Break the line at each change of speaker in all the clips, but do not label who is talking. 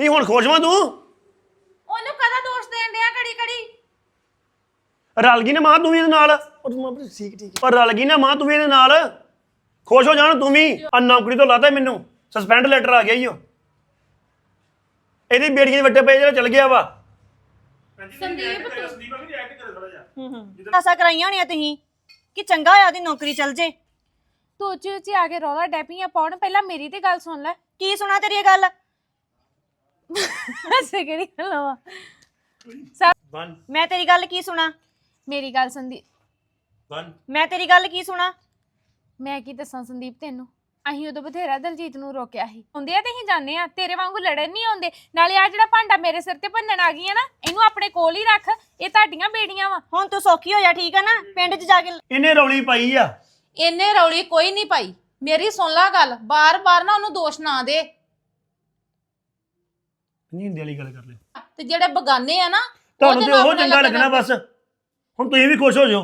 ਨਹੀਂ ਹੁਣ ਖੁਸ਼ ਵਾਂ ਤੂੰ?
ਉਹਨੂੰ ਕਦਾ ਦੋਸ਼ ਦੇਣ ਡਿਆ ਘੜੀ ਘੜੀ?
ਰਲ ਗਈ ਨਾ ਮਾਂ ਤੂੰ ਵੀ ਇਹਦੇ ਨਾਲ। ਉਹ ਤੂੰ ਮਾਂ ਠੀਕ ਠੀਕ ਪਰ ਰਲ ਗਈ ਨਾ ਮਾਂ ਤੂੰ ਵੀ ਇਹਦੇ ਨਾਲ। ਖੁਸ਼ ਹੋ ਜਾਣ ਤੂੰ ਵੀ। ਆ ਨੌਕਰੀ ਤੋਂ ਲਾਤਾ ਮੈਨੂੰ। ਸਸਪੈਂਡ ਲੈਟਰ ਆ ਗਿਆ ਈ ਓ। ਇਹਦੀ ਬੇੜੀਆਂ ਦੇ ਵੱਟੇ ਪਏ ਜਿਹੜਾ ਚਲ ਗਿਆ ਵਾ।
ਸੰਦੀਪ ਤੂੰ।
ਆਸਾ ਕਰਾਈਆਂ ਹੋਣੀਆਂ ਤੁਸੀਂ। ਕਿ ਚੰਗਾ ਹੋਇਆ ਉਹਦੀ ਨੌਕਰੀ ਚੱਲ ਜੇ।
ਤੂੰ ਉੱਚੀ ਉੱਚੀ ਆ ਕੇ ਰੌਲਾ ਡੈਪੀਆਂ ਪਾਉਣ। ਪਹਿਲਾਂ ਮੇਰੀ ਤੇ ਗੱਲ ਸੁਣ ਲੈ।
ਕੀ ਸੁਣਾ ਤੇਰੀ ਇਹ ਗੱਲ?
ਐਸੇ ਕਿਹੜੀ ਗੱਲ ਵਾ?
ਵਨ
ਮੈਂ ਤੇਰੀ ਗੱਲ ਕੀ ਸੁਣਾ?
ਮੇਰੀ ਗੱਲ ਸੰਦੀਪ।
ਵਨ
ਮੈਂ ਤੇਰੀ ਗੱਲ ਕੀ ਸੁਣਾ?
ਮੈਂ ਕੀ ਦੱਸਾਂ ਸੰਦੀਪ ਤੈਨੂੰ? ਅਸੀਂ ਉਦੋਂ ਬਥੇਰਾ ਦਲਜੀਤ ਨੂੰ ਰੋਕਿਆ ਸੀ। ਹੁੰਦੇ ਆ ਤੇ ਅਸੀਂ ਜਾਂਦੇ ਆ। ਤੇਰੇ ਵਾਂਗੂ ਲੜਨ ਨਹੀਂ ਆਉਂਦੇ। ਨਾਲੇ ਆ ਜਿਹੜਾ ਭਾਂਡਾ ਮੇਰੇ ਸਿਰ ਤੇ ਭੰਨਣ ਆ ਗਈਆਂ ਨਾ ਇਹਨੂੰ ਆਪਣੇ ਕੋਲ ਹੀ ਰੱਖ। ਇਹ ਤੁਹਾਡੀਆਂ ਬੇੜੀਆਂ ਵਾ।
ਹੁਣ ਤੂੰ ਸੌਖੀ ਹੋ ਜਾ ਠੀਕ ਆ ਨਾ? ਪਿੰਡ 'ਚ ਜਾ ਕੇ
ਇਹਨੇ ਰੌਲੀ ਪਾਈ ਆ।
ਇੰਨੇ ਰੌਲੀ ਕੋਈ ਨਹੀਂ ਪਾਈ। ਮੇਰੀ ਸੁਣ ਲੈ ਗੱਲ। ਬਾਰ-ਬਾਰ ਨਾ ਉਹਨੂੰ ਦੋਸ਼ ਨਾ ਦੇ।
ਨਹੀਂ ਹਿੰਦੀ ਵਾਲੀ ਗੱਲ ਕਰ ਲੈ
ਤੇ ਜਿਹੜੇ ਬਗਾਨੇ ਆ ਨਾ
ਤੁਹਾਨੂੰ ਤੇ ਉਹ ਚੰਗਾ ਲੱਗਣਾ ਬਸ। ਹੁਣ ਤੁਸੀਂ ਵੀ ਖੁਸ਼ ਹੋ ਜਾਓ।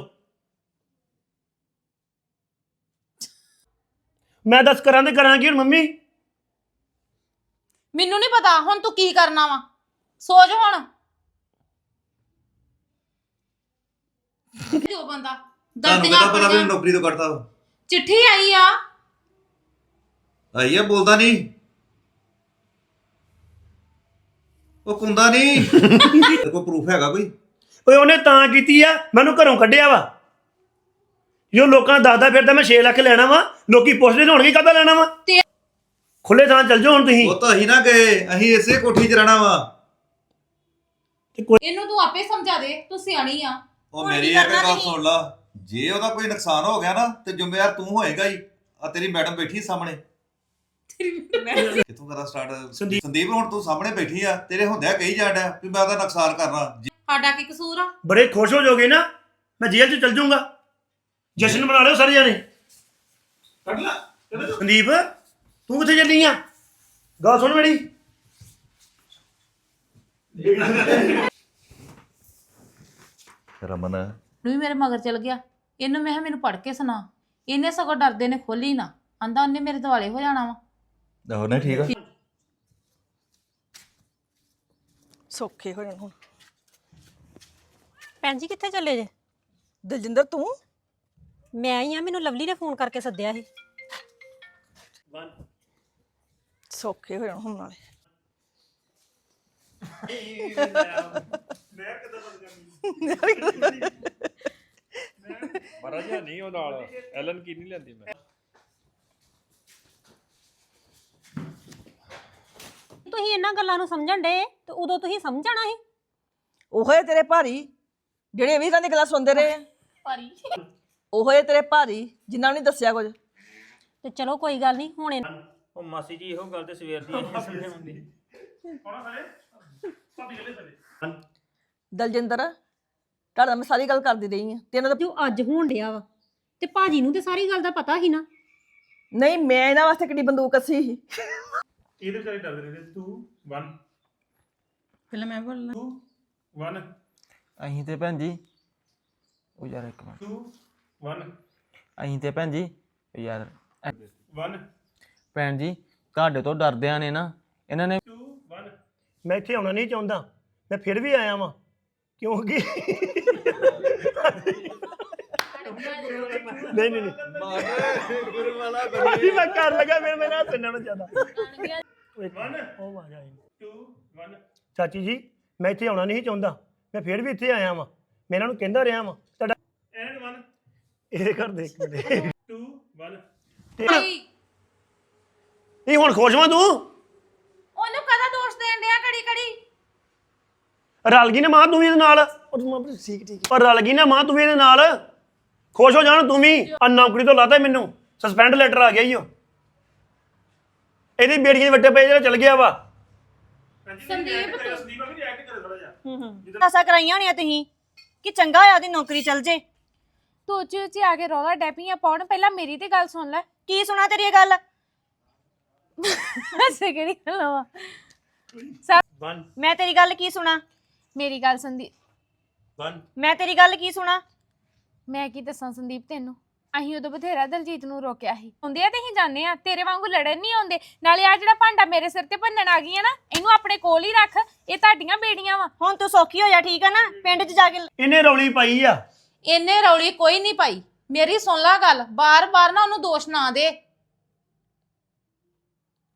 ਮੈਂ ਦੱਸ ਕਰਾਂ ਤੇ ਕਰਾਂ ਕੀ ਹੁਣ ਮੰਮੀ?
ਮੈਨੂੰ ਨਹੀਂ ਪਤਾ ਹੁਣ ਤੂੰ ਕੀ ਕਰਨਾ ਵਾ? ਸੋਚ ਹੁਣ। ਜੋ ਬੰਦਾ?
ਤੁਹਾਨੂੰ
ਗਲਤੀਆਂ
ਕਿਹਦਾ ਪਤਾ ਵੀ
ਆਪਣੀਆਂ
ਨੌਕਰੀ ਤੋਂ ਕੱਢਤਾ ਵਾ?
ਚਿੱਠੀ ਆਈ ਆ।
ਆਈ ਆ ਬੋਲਦਾ ਨਹੀਂ। ਉਹ ਕੁੰਦਾ ਨਹੀਂ। ਤੇਰੇ ਕੋਲ ਪ੍ਰੂਫ ਹੈਗਾ ਕੋਈ?
ਓਏ ਉਹਨੇ ਤਾਂ ਕੀਤੀ ਆ ਮੈਨੂੰ ਘਰੋਂ ਕੱਢਿਆ ਵਾ। ਜੋ ਲੋਕਾਂ ਦਾ ਦਾਦਾ ਫਿਰਦਾ ਮੈਂ 6 ਲੱਖ ਲੈਣਾ ਵਾ ਲੋਕੀ ਪੁੱਛਦੇ ਨੇ ਹੋਣਗੇ ਕਾਹਦਾ ਲੈਣਾ ਵਾ।
ਤੇ-
ਖੁੱਲੇ ਥਾਂ ਚੱਲ ਜਾਓ ਹੁਣ ਤੁਸੀਂ।
ਉਹ ਤਾਂ ਅਸੀਂ ਨਾ ਗਏ ਅਸੀਂ ਇਸੇ ਕੋਠੀ 'ਚ ਰਹਿਣਾ ਵਾ।
ਤੇ ਕੋਈ
ਇਹਨੂੰ ਤੂੰ ਆਪੇ ਸਮਝਾ ਦੇ ਤੂੰ ਸਿਆਣੀ ਆ।
ਉਹ
ਹੁਣ
ਮੇਰੀ
ਕੀ
ਇੱਕ
ਕਰਨਾ
ਗੱਲ
ਤੁਸੀਂ?
ਸੁਣ ਲਾ। ਜੇ ਉਹਦਾ ਕੋਈ ਨੁਕਸਾਨ ਹੋ ਗਿਆ ਨਾ ਤੇ ਜ਼ਿੰਮੇਵਾਰ ਤੂੰ ਹੋਏਗਾ ਹੀ। ਆ ਤੇਰੀ ਮੈਡਮ ਬੈਠੀ ਸਾਹਮਣੇ। ਕਿੱਥੋਂ ਕਰਾ ਸਟਾਰਟ
ਸੰਦੀਪ।
ਸੰਦੀਪ ਹੁਣ ਤੂੰ ਸਾਹਮਣੇ ਬੈਠੀ ਆ ਤੇਰੇ ਹੁੰਦਿਆ ਕਹੀ ਜਾਂਦਾ ਵੀ ਮੈਂ ਉਹਦਾ ਨੁਕਸਾਨ ਕਰਨਾ। ਜੇ-
ਸਾਡਾ ਕੀ ਕਸੂਰ ਆ?
ਬੜੇ ਖੁਸ਼ ਹੋ ਜਾਓਗੇ ਨਾ ਮੈਂ ਜੇਲ੍ਹ 'ਚ ਚੱਲ ਜਾਊਂਗਾ। ਜਸ਼ਨ ਮਨਾ ਲਿਓ ਸਾਰੇ ਜਾਣੇ ਕੱਢ ਲੈ ਸੰਦੀਪ ਤੂੰ ਕਿੱਥੇ ਚੱਲੀ ਆ? ਗੱਲ ਸੁਣ ਮੇਰੀ।
ਰਮਨ।
ਨੂੰ ਵੀ ਮੇਰੇ ਮਗਰ ਚਲ ਗਿਆ। ਇਹਨੂੰ ਮੈਂ ਕਿਹਾ ਮੈਨੂੰ ਪੜ ਕੇ ਸੁਣਾ। ਇਹਨੇ ਸਗੋਂ ਡਰਦੇ ਨੇ ਖੋਲੀ ਨਾ। ਆਂਦਾ ਉਹਨੇ ਮੇਰੇ ਦਿਵਾਲੇ ਹੋ ਜਾਣਾ ਵਾ।
ਉਹ ਨਾ ਠੀਕ ਆ
ਸੌਖੇ ਹੋ ਜਾਣ ਹੁਣ
ਭੈਣ ਜੀ ਕਿੱਥੇ ਚੱਲੇ ਜੇ
ਦਲਜਿੰਦਰ ਤੂੰ
ਮੈਂ ਆਈ ਆ ਮੈਨੂੰ ਲਵਲੀ ਨੇ ਫੋਨ ਕਰਕੇ ਸੱਦਿਆ ਸੀ।
ਸੌਖੇ ਹੋ ਜਾਣ ਹੁਣ ਨਾਲੇ
ਮਹਾਰਾਜ ਨਹੀਂ ਉਹ ਨਾਲ ਐਲਨ ਕੀ ਨਹੀਂ ਲੈਂਦੀ ਮੈਂ
ਤੁਸੀਂ ਇਹਨਾਂ ਗੱਲਾਂ ਨੂੰ ਸਮਝਣ ਡੇ ਤੇ ਉਦੋਂ ਤੁਸੀਂ ਸਮਝਣਾ ਸੀ?
ਉਹੇ ਤੇਰੇ ਭਾਰੀ ਜਿਹੜੇ ਵੀ ਇਹਨਾਂ ਦੀ ਗੱਲਾਂ ਸੁਣਦੇ ਰਹੇ ਆ।
ਭਾਰੀ।
ਉਹੇ ਤੇਰੇ ਭਾਰੀ ਜਿਨ੍ਹਾਂ ਨੂੰ ਨਹੀਂ ਦੱਸਿਆ ਕੁਝ।
ਤੇ ਚਲੋ ਕੋਈ ਗੱਲ ਨਹੀਂ ਹੁਣ ਇਹਨਾਂ-
ਉਹ ਮਾਸੀ ਜੀ ਇਹੋ ਗੱਲ ਤੇ ਸਵੇਰ ਦੀ ਆਈ ਸਮਝ ਆਉਂਦੀ
ਦਲਜਿੰਦਰ ਤੁਹਾਡਾ ਮੈਂ ਸਾਰੀ ਗੱਲ ਕਰਦੀ ਰਹੀ ਆ ਤੇ ਇਹਨਾਂ ਦਾ
ਜੋ ਅੱਜ ਹੋਣ ਡਿਆ ਵਾ ਤੇ ਭਾਜੀ ਨੂੰ ਤੇ ਸਾਰੀ ਗੱਲ ਦਾ ਪਤਾ ਸੀ ਨਾ?
ਨਹੀਂ ਮੈਂ ਇਹਨਾਂ ਵਾਸਤੇ ਕਿੱਡੀ ਬੰਦੂਕ ਅੱਸੀ ਸੀ।
ਇਹਦੇ ਕਰੀ ਡਰ ਰਹੇ 2 1
ਪਹਿਲਾਂ ਮੈਂ ਬੋਲਣਾ।
2 1
ਅਹੀਂ ਤੇ ਭੈਣ ਜੀ ਉਹ ਯਾਰ ਇੱਕ ਮਿੰਟ।
2 1
ਅਹੀਂ ਤੇ ਭੈਣ ਜੀ ਉਹ ਯਾਰ
1
ਭੈਣ ਜੀ ਤੁਹਾਡੇ ਤੋਂ ਡਰਦਿਆਂ ਨੇ ਨਾ ਇਹਨਾਂ ਨੇ
2 1
ਮੈਂ ਇੱਥੇ ਆਉਣਾ ਨਹੀਂ ਚਾਹੁੰਦਾ। ਮੈਂ ਫਿਰ ਵੀ ਆਇਆ ਵਾਂ। ਕਿਉਂਕਿ ਨਹੀਂ ਨਹੀਂ ਨਹੀਂ।
ਗੁਰੂ ਵਾਲਾ
ਭਾਜੀ ਮੈਂ ਕਰ ਲਗਾ ਫਿਰ ਮੇਰਾ ਹੱਸਣਾ ਨਾ ਜ਼ਿਆਦਾ।
One.
ਉਹ ਆ ਗਿਆ ਜੀ।
2 1
ਚਾਚੀ ਜੀ ਮੈਂ ਇੱਥੇ ਆਉਣਾ ਨਹੀਂ ਚਾਹੁੰਦਾ। ਮੈਂ ਫਿਰ ਵੀ ਇੱਥੇ ਆਇਆ ਵਾਂ। ਮੈਂ ਇਹਨਾਂ ਨੂੰ ਕਹਿੰਦਾ ਰਿਹਾ ਵਾਂ। ਤੁਹਾਡਾ
ਐਂਡ 1
ਇਹ ਕਰ ਦੇ ਇੱਕ ਮਿੰਟ।
2 1
ਭਾਈ।
ਨਹੀਂ ਹੁਣ ਖੁਸ਼ ਵਾਂ ਤੂੰ?
ਉਹਨੂੰ ਕਦਾ ਦੋਸ਼ ਦੇਣ ਡਿਆ ਘੜੀ ਘੜੀ?
ਰਲ ਗਈ ਨਾ ਮਾਂ ਤੂੰ ਵੀ ਇਹਦੇ ਨਾਲ। ਉਹ ਤੂੰ ਮਾਂ ਠੀਕ ਠੀਕ ਪਰ ਰਲ ਗਈ ਨਾ ਮਾਂ ਤੂੰ ਵੀ ਇਹਦੇ ਨਾਲ। ਖੁਸ਼ ਹੋ ਜਾਣ ਤੂੰ ਵੀ। ਆ ਨੌਕਰੀ ਤੋਂ ਲਾਤਾ ਮੈਨੂੰ। ਸਸਪੈਂਡ ਲੈਟਰ ਆ ਗਿਆ ਈ ਓ। ਇਹਦੀ ਬੇੜੀਆਂ ਦੇ ਵੱਟੇ ਪਏ ਜਿਹੜਾ ਚਲ ਗਿਆ ਵਾ।
ਸੰਦੀਪ ਤੂੰ
ਸੰਦੀਪ ਵੀ ਰਿਐਕਟ ਕਰੇ ਥੋੜਾ ਜਿਹਾ।
ਆਸਾ ਕਰਾਈਆਂ ਹੋਣੀਆਂ ਤੁਸੀਂ ਕਿ ਚੰਗਾ ਹੋਇਆ ਉਹਦੀ ਨੌਕਰੀ ਚੱਲ ਜੇ?
ਤੂੰ ਉੱਚੀ ਉੱਚੀ ਆ ਕੇ ਰੌਲਾ ਡੈਪੀਆਂ ਪਾਉਣ ਪਹਿਲਾਂ ਮੇਰੀ ਤੇ ਗੱਲ ਸੁਣ ਲੈ।
ਕੀ ਸੁਣਾ ਤੇਰੀ ਇਹ ਗੱਲ?
ਐਸੇ ਕਿਹੜੀ ਗੱਲ ਵਾ
ਵਨ
ਮੈਂ ਤੇਰੀ ਗੱਲ ਕੀ ਸੁਣਾ?
ਮੇਰੀ ਗੱਲ ਸੰਦੀਪ
ਵਨ
ਮੈਂ ਤੇਰੀ ਗੱਲ ਕੀ ਸੁਣਾ?
ਮੈਂ ਕੀ ਦੱਸਾਂ ਸੰਦੀਪ ਤੈਨੂੰ? ਅਸੀਂ ਉਦੋਂ ਬਥੇਰਾ ਦਲਜੀਤ ਨੂੰ ਰੋਕਿਆ ਸੀ। ਹੁੰਦੇ ਆ ਤੇ ਅਸੀਂ ਜਾਂਦੇ ਆ ਤੇਰੇ ਵਾਂਗੂ ਲੜਨ ਨਹੀਂ ਆਉਂਦੇ। ਨਾਲੇ ਆ ਜਿਹੜਾ ਭਾਂਡਾ ਮੇਰੇ ਸਿਰ ਤੇ ਭੰਨਣ ਆ ਗਈ ਆ ਨਾ ਇਹਨੂੰ ਆਪਣੇ ਕੋਲ ਹੀ ਰੱਖ ਇਹ ਤੁਹਾਡੀਆਂ ਬੇੜੀਆਂ ਵਾ।
ਹੁਣ ਤੂੰ ਸੌਖੀ ਹੋ ਜਾ ਠੀਕ ਆ ਨਾ? ਪਿੰਡ 'ਚ ਜਾ ਕੇ
ਇਹਨੇ ਰੌਲੀ ਪਾਈ ਆ।
ਇੰਨੇ ਰੌਲੀ ਕੋਈ ਨਹੀਂ ਪਾਈ। ਮੇਰੀ ਸੁਣ ਲਾ ਗੱਲ ਬਾਰ-ਬਾਰ ਨਾ ਉਹਨੂੰ ਦੋਸ਼ ਨਾ ਦੇ।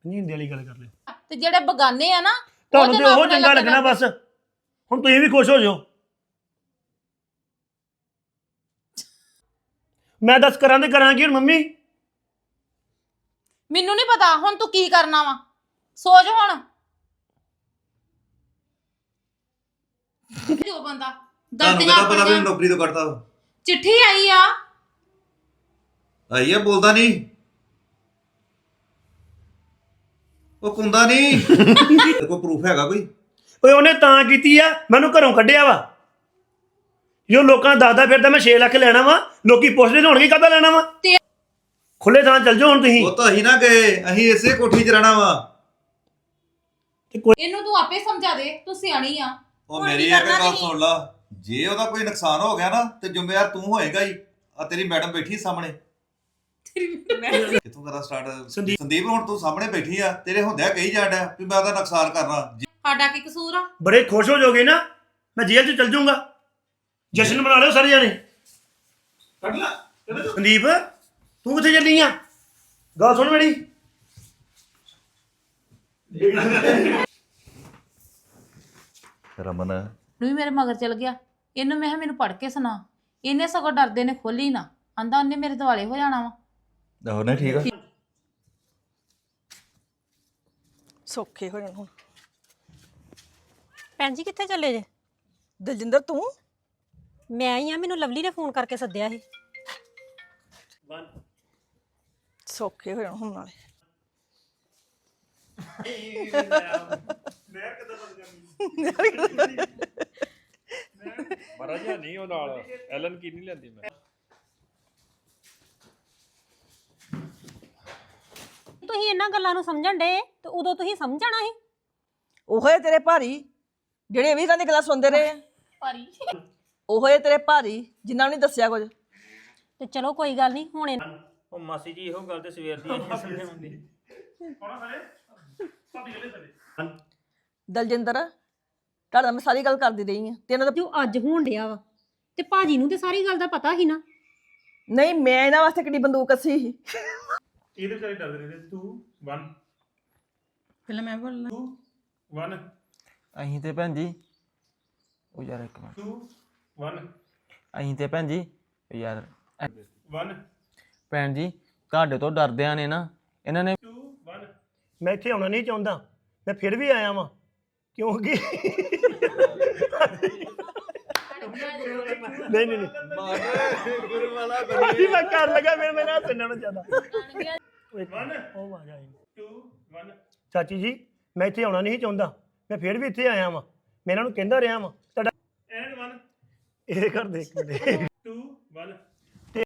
ਨਹੀਂ ਹਿੰਦੀ ਵਾਲੀ ਗੱਲ ਕਰ ਲੈ।
ਤੇ ਜਿਹੜੇ ਬਗਾਨੇ ਆ ਨਾ
ਤੁਹਾਨੂੰ ਤੇ ਉਹ ਚੰਗਾ ਲੱਗਣਾ। ਬਸ। ਹੁਣ ਤੁਸੀਂ ਵੀ ਖੁਸ਼ ਹੋ ਜਾਓ। ਮੈਂ ਦੱਸ ਕਰਾਂ ਤੇ ਕਰਾਂ ਕੀ ਹੁਣ ਮੰਮੀ?
ਮੈਨੂੰ ਨਹੀਂ ਪਤਾ ਹੁਣ ਤੂੰ ਕੀ ਕਰਨਾ ਵਾ? ਸੋਚ ਹੁਣ। ਜੋ ਬੰਦਾ?
ਤੁਹਾਨੂੰ
ਗਲਤੀਆਂ
ਕਿਹਦਾ ਪਤਾ ਵੀ
ਆਪਣੀਆਂ।
ਨੌਕਰੀ ਤੋਂ ਕੱਢਤਾ ਵਾ?
ਚਿੱਠੀ ਆਈ ਆ।
ਆਈ ਆ ਬੋਲਦਾ ਨਹੀਂ। ਉਹ ਕੁੰਦਾ ਨਹੀਂ। ਕੋਲ ਪ੍ਰੂਫ ਹੈਗਾ ਕੋਈ?
ਓਏ ਉਹਨੇ ਤਾਂ ਕੀਤੀ ਆ ਮੈਨੂੰ ਘਰੋਂ ਕੱਢਿਆ ਵਾ। ਜੋ ਲੋਕਾਂ ਦਾ ਦਾਦਾ ਫਿਰਦਾ ਮੈਂ 6 ਲੱਖ ਲੈਣਾ ਵਾ ਲੋਕੀ ਪੁੱਛਦੇ ਹੋਣਗੇ ਕਾਹਦਾ ਲੈਣਾ ਵਾ?
ਤੇ-
ਖੁੱਲੇ ਥਾਂ ਚੱਲ ਜਾਓ ਹੁਣ ਤੁਸੀਂ।
ਉਹ ਤਾਂ ਅਸੀਂ ਨਾ ਗਏ ਅਸੀਂ ਇਸੇ ਕੋਠੀ 'ਚ ਰਹਿਣਾ ਵਾ।
ਇਹਨੂੰ ਤੂੰ ਆਪੇ ਸਮਝਾ ਦੇ ਤੂੰ ਸਿਆਣੀ ਆ।
ਉਹ
ਹੁਣ
ਮੇਰੀ
ਕੀ
ਇੱਕ
ਕਰਨਾ
ਗੱਲ? ਸੁਣ ਲਾ ਜੇ ਉਹਦਾ ਕੋਈ ਨੁਕਸਾਨ ਹੋ ਗਿਆ ਨਾ ਤੇ ਜ਼ਿੰਮੇਵਾਰ ਤੂੰ ਹੋਏਗਾ ਹੀ। ਆ ਤੇਰੀ ਮੈਡਮ ਬੈਠੀ ਸਾਹਮਣੇ। ਕਿੱਥੋਂ ਕਰਾਂ ਸਟਾਰਟ
ਸੰਦੀਪ।
ਸੰਦੀਪ ਹੁਣ ਤੂੰ ਸਾਹਮਣੇ ਬੈਠੀ ਆ ਤੇਰੇ ਹੁੰਦਿਆ ਕਹੀ ਜਾਂਦਾ ਵੀ ਮੈਂ ਉਹਦਾ ਨੁਕਸਾਨ ਕਰਨਾ।
ਸਾਡਾ ਕੀ ਕਸੂਰ ਆ?
ਬੜੇ ਖੁਸ਼ ਹੋ ਜਾਓਗੇ ਨਾ ਮੈਂ ਜੇਲ੍ਹ 'ਚ ਚੱਲ ਜਾਊਂਗਾ। ਜਸ਼ਨ ਮਨਾ ਲਿਓ ਸਾਰੇ ਜਾਣੇ।
ਕੱਢ ਲਾ ਕਿਹਦੇ ਤੋਂ।
ਸੰਦੀਪ ਤੂੰ ਕਿੱਥੇ ਚੱਲੀ ਆ? ਗੱਲ ਸੁਣ ਮੇਰੀ।
ਰਮਨ।
ਨੂੰ ਵੀ ਮੇਰੇ ਮਗਰ ਚਲ ਗਿਆ। ਇਹਨੂੰ ਮੈਂ ਕਿਹਾ ਮੈਨੂੰ ਪੜ ਕੇ ਸੁਣਾ। ਇਹਨੇ ਸਗੋਂ ਡਰਦੇ ਨੇ ਖੋਲੀ ਨਾ। ਆਂਦਾ ਉਹਨੇ ਮੇਰੇ ਦਿਵਾਲੇ ਹੋ ਜਾਣਾ ਵਾ।
ਉਹਨੇ ਠੀਕ ਆ।
ਸੌਖੇ ਹੋ ਜਾਣ ਹੁਣ।
ਭੈਣ ਜੀ ਕਿੱਥੇ ਚੱਲੇ ਜੇ?
ਦਲਜਿੰਦਰ ਤੂੰ?
ਮੈਂ ਆਈ ਆ ਮੈਨੂੰ ਲਵਲੀ ਨੇ ਫੋਨ ਕਰਕੇ ਸੱਦਿਆ ਸੀ।
ਸੌਖੇ ਹੋ ਜਾਣ ਹੁਣ ਨਾਲੇ।
ਮਹਾਰਾਜ ਨਹੀਂ ਉਹ ਨਾਲ। ਐਲਨ ਕੀ ਨਹੀਂ ਲੈਂਦੀ ਮੈਂ।
ਤੁਸੀਂ ਇਹਨਾਂ ਗੱਲਾਂ ਨੂੰ ਸਮਝਣ ਡੇ ਤੇ ਉਦੋਂ ਤੁਸੀਂ ਸਮਝਣਾ ਸੀ?
ਉਹੇ ਤੇਰੇ ਭਾਰੀ ਜਿਹੜੇ ਵੀਰਾਂ ਦੀ ਗੱਲਾਂ ਸੁਣਦੇ ਰਹੇ ਆ।
ਭਾਰੀ।
ਉਹੇ ਤੇਰੇ ਭਾਰੀ ਜਿਨ੍ਹਾਂ ਨੂੰ ਨਹੀਂ ਦੱਸਿਆ ਕੁਝ।
ਤੇ ਚਲੋ ਕੋਈ ਗੱਲ ਨਹੀਂ ਹੁਣ ਇਹਨਾਂ-
ਉਹ ਮਾਸੀ ਜੀ ਇਹੋ ਗੱਲ ਤੇ ਸਵੇਰ ਦੀ ਆਈ
ਗਲੇ ਸਾਰੇ?
ਦਲਜਿੰਦਰ ਤੁਹਾਡੇ ਨਾਲ ਮੈਂ ਸਾਰੀ ਗੱਲ ਕਰਦੀ ਰਹੀ ਆ। ਤੇ ਇਹਨਾਂ ਦਾ
ਜੋ ਅੱਜ ਹੋਣ ਡਿਆ ਵਾ ਤੇ ਭਾਜੀ ਨੂੰ ਤੇ ਸਾਰੀ ਗੱਲ ਦਾ ਪਤਾ ਸੀ ਨਾ।
ਨਹੀਂ ਮੈਂ ਇਹਨਾਂ ਵਾਸਤੇ ਕਿੱਡੀ ਬੰਦੂਕ ਅੱਸੀ ਸੀ।
ਇਹਦੇ ਵਿਚਾਰੇ ਡਰਦੇ ਰਹਿੰਦੇ 2 1
ਪਹਿਲਾਂ ਮੈਂ ਬੋਲਣਾ।
2 1
ਅਸੀਂ ਤੇ ਭੈਣ ਜੀ ਉਹ ਯਾਰ ਇੱਕ ਮਿੰਟ।
2 1
ਅਸੀਂ ਤੇ ਭੈਣ ਜੀ ਯਾਰ
1
ਭੈਣ ਜੀ ਤੁਹਾਡੇ ਤੋਂ ਡਰਦਿਆਂ ਨੇ ਨਾ ਇਹਨਾਂ ਨੇ
2 1
ਮੈਂ ਇੱਥੇ ਆਉਣਾ ਨਹੀਂ ਚਾਹੁੰਦਾ ਮੈਂ ਫਿਰ ਵੀ ਆਇਆ ਵਾਂ। ਕਿਉਂਕਿ ਨਹੀਂ ਨਹੀਂ ਨਹੀਂ। ਭਾਜੀ ਮੈਂ ਕਰ ਲਗਾ ਫਿਰ ਮੈਂ ਨਾ ਸੁਣਨਾ ਜ਼ਿਆਦਾ
1
ਉਹ ਆ ਗਿਆ
2 1
ਚਾਚੀ ਜੀ ਮੈਂ ਇੱਥੇ ਆਉਣਾ ਨਹੀਂ ਚਾਹੁੰਦਾ ਮੈਂ ਫਿਰ ਵੀ ਇੱਥੇ ਆਇਆ ਵਾਂ। ਮੈਂ ਇਹਨਾਂ ਨੂੰ ਕਹਿੰਦਾ ਰਿਹਾ ਵਾਂ ਤੁਹਾਡਾ
ਐਂਡ 1
ਇਹ ਘਰ ਦੇਖ ਕੇ
2 1